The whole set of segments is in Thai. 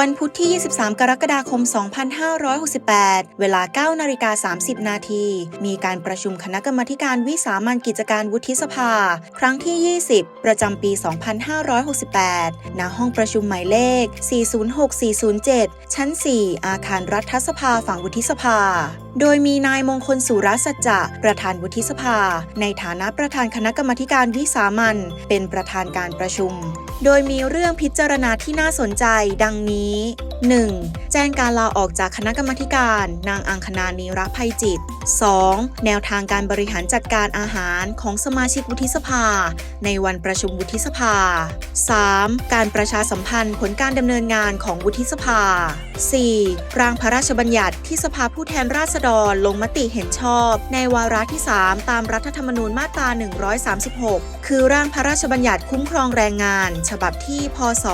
วันพุธที่ 23 กรกฎาคม 2568 เวลา 9 นาฬิกา 30 นาที มีการประชุมคณะกรรมการวิสามันกิจการวุฒิสภา ครั้งที่ 20 ประจำปี 2568 ณ ห้องประชุมหมายเลข 406407 ชั้น 4 อาคารรัฐสภาฝั่งวุฒิสภา โดยมีนายมงคลสุรสัจจะ ประธานวุฒิสภา ในฐานะประธานคณะกรรมการวิสามันเป็นประธานการประชุม โดยมีเรื่องพิจารณาที่น่าสนใจดังนี้ 1. แจ้งการลาออกจากคณะกรรมการ นางอังคณานีรักภัยจิต 2. แนวทางการบริหารจัดการอาหารของสมาชิกวุฒิสภา ในวันประชุมวุฒิสภา 3. การประชาสัมพันธ์ผลการดำเนินงานของวุฒิสภา 4. ร่างพระราชบัญญัติที่สภาผู้แทนราษฎรลงมติเห็นชอบ ในวาระที่ 3 ตามรัฐธรรมนูญมาตรา 136 คือร่างพระราชบัญญัติคุ้มครองแรงงาน ฉบับที่ พศ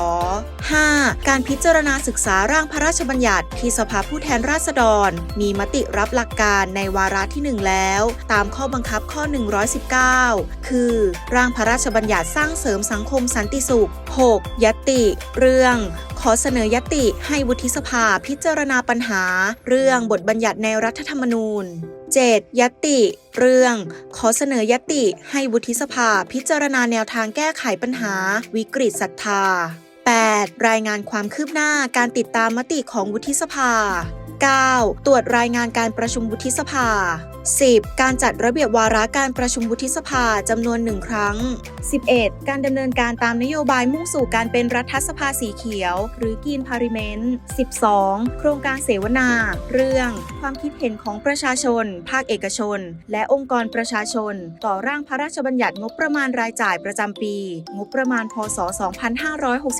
5. การพิจารณาศึกษาร่างพระราชบัญญัติที่สภาผู้แทนราษฎร มีมติรับหลักการในวาระที่ 1 แล้ว ตามข้อบังคับข้อ 119 คือ ร่างพระราชบัญญัติสร้างเสริมสังคมสันติสุข 6. ยติ เรื่องขอเสนอยติให้วุฒิสภาพิจารณาปัญหา เรื่องบทบัญญัติในรัฐธรรมนูญ 7. ยติ เรื่อง ขอเสนอยติให้วุฒิสภาพิจารณาแนวทางแก้ไขปัญหา วิกฤตศรัทธา 8. รายงานความคืบหน้าการติดตามมติของวุฒิสภา 9. ตรวจรายงานการประชุมวุฒิสภา 10. การจัดระเบียบวาระการประชุมวุฒิสภาจำนวนหนึ่งครั้ง 11. การดำเนินการตามนโยบายมุ่งสู่การเป็นรัฐสภาสีเขียว หรือกีนพาริเมนต์ 12. โครงการเสวนา เรื่อง ความคิดเห็นของประชาชน ภาคเอกชน และองค์กรประชาชน ต่อร่างพระราชบัญญัติงบประมาณรายจ่ายประจำปี งบประมาณพศ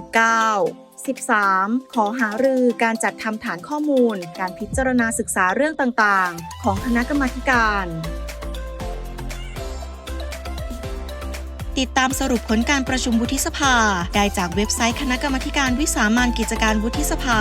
2569 13. ขอหารือการจัดทำฐานข้อมูล การพิจารณาศึกษาเรื่องต่างๆ ของคณะกรรมาการ ติดตามสรุปผลการประชุมวุฒิสภา ได้จากเว็บไซต์คณะกรรมาการวิสามันกิจการวุฒิสภา